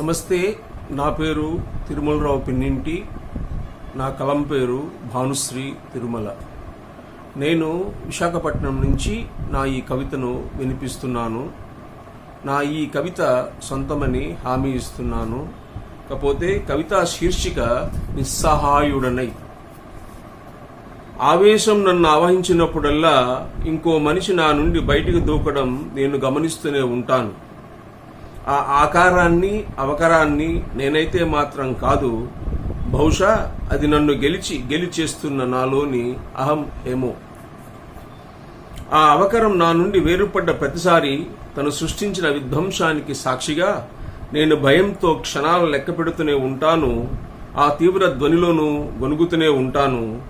నమస్తే నా పేరు తిరుమలరావు పిన్నింటి నా కలం పేరు భానుశ్రీ తిరుమల. నేను విశాఖపట్నం నుంచి నా ఈ కవితను వినిపిస్తున్నాను. నా ఈ కవిత సొంతమని హామీ ఇస్తున్నాను. కాకపోతే కవిత శీర్షిక నిస్సహాయుడనై. ఆవేశం నన్ను ఆవహించినప్పుడల్లా ఇంకో మనిషి నా నుండి బయటికి దూకడం నేను గమనిస్తూనే ఉంటాను. ఆ ఆకారాన్ని అవకరాన్ని నేనైతే మాత్రం కాదు బహుశా అది నన్ను గెలిచి గెలిచేస్తున్న నాలోని అహం ఏమో. ఆ అవకరం నా నుండి వేరుపడ్డ ప్రతిసారి తను సృష్టించిన విధ్వంసానికి సాక్షిగా నేను భయంతో క్షణాలు లెక్క పెడుతూనే ఉంటాను ఆ తీవ్ర ధ్వనిలోనూ గొనుగుతూనే ఉంటాను.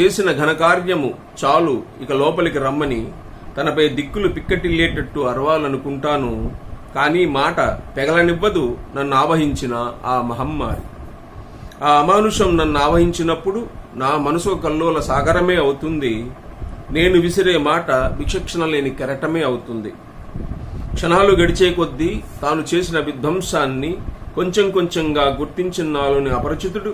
చేసిన ఘనకార్యము చాలు ఇక లోపలికి రమ్మని తనపై దిక్కులు పిక్కటిల్లేటట్టు అరవాలనుకుంటాను. కానీ మాట పెగలనివ్వదు నన్ను ఆవహించిన ఆ మహమ్మారి. ఆ అమానుషం నన్ను ఆవహించినప్పుడు నా మనసు కల్లోల సాగరమే అవుతుంది. నేను విసిరే మాట విచక్షణ లేని కెరటమే అవుతుంది. క్షణాలు గడిచే కొద్దీ తాను చేసిన విధ్వంసాన్ని కొంచెం కొంచెంగా గుర్తించిన నాలోని అపరిచితుడు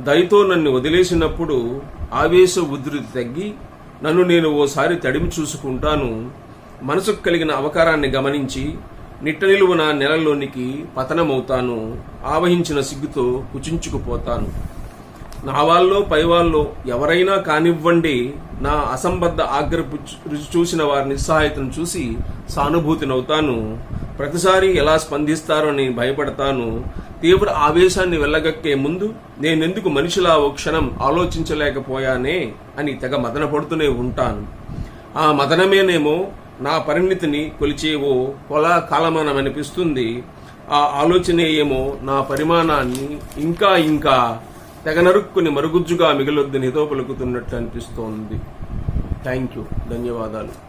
దయతో నన్ను వదిలేసినప్పుడు ఆవేశ ఉధృతి తగ్గి నన్ను నేను ఓసారి తడిమి చూసుకుంటాను. మనసుకు కలిగిన అవకారాన్ని గమనించి నిట్ట నిలువున నెలలోనికి పతనమవుతాను ఆవహించిన సిగ్గుతో కుచించుకుపోతాను. నా వాళ్ళలో పైవాళ్ళలో ఎవరైనా కానివ్వండి నా అసంబద్ధ ఆగ్రపు రుచి చూసిన వారి నిస్సహాయతను చూసి సానుభూతినవుతాను. ప్రతిసారి ఎలా స్పందిస్తారో అని భయపడతాను. తీవ్ర ఆవేశాన్ని వెళ్ళగక్కే ముందు నేనెందుకు మనిషిలా ఓ క్షణం ఆలోచించలేకపోయానే అని తెగ మదనపడుతూనే ఉంటాను. ఆ మదనమేనేమో నా పరిణితిని కొలిచే ఓ కాలమానమనిపిస్తుంది కాలమానం అనిపిస్తుంది ఆ ఆలోచనే ఏమో నా పరిమాణాన్ని ఇంకా ఇంకా తెగ నరుక్కుని మరుగుజ్జుగా మిగలొద్దని నితో పలుకుతున్నట్లు అనిపిస్తోంది. Thank you. ధన్యవాదాలు.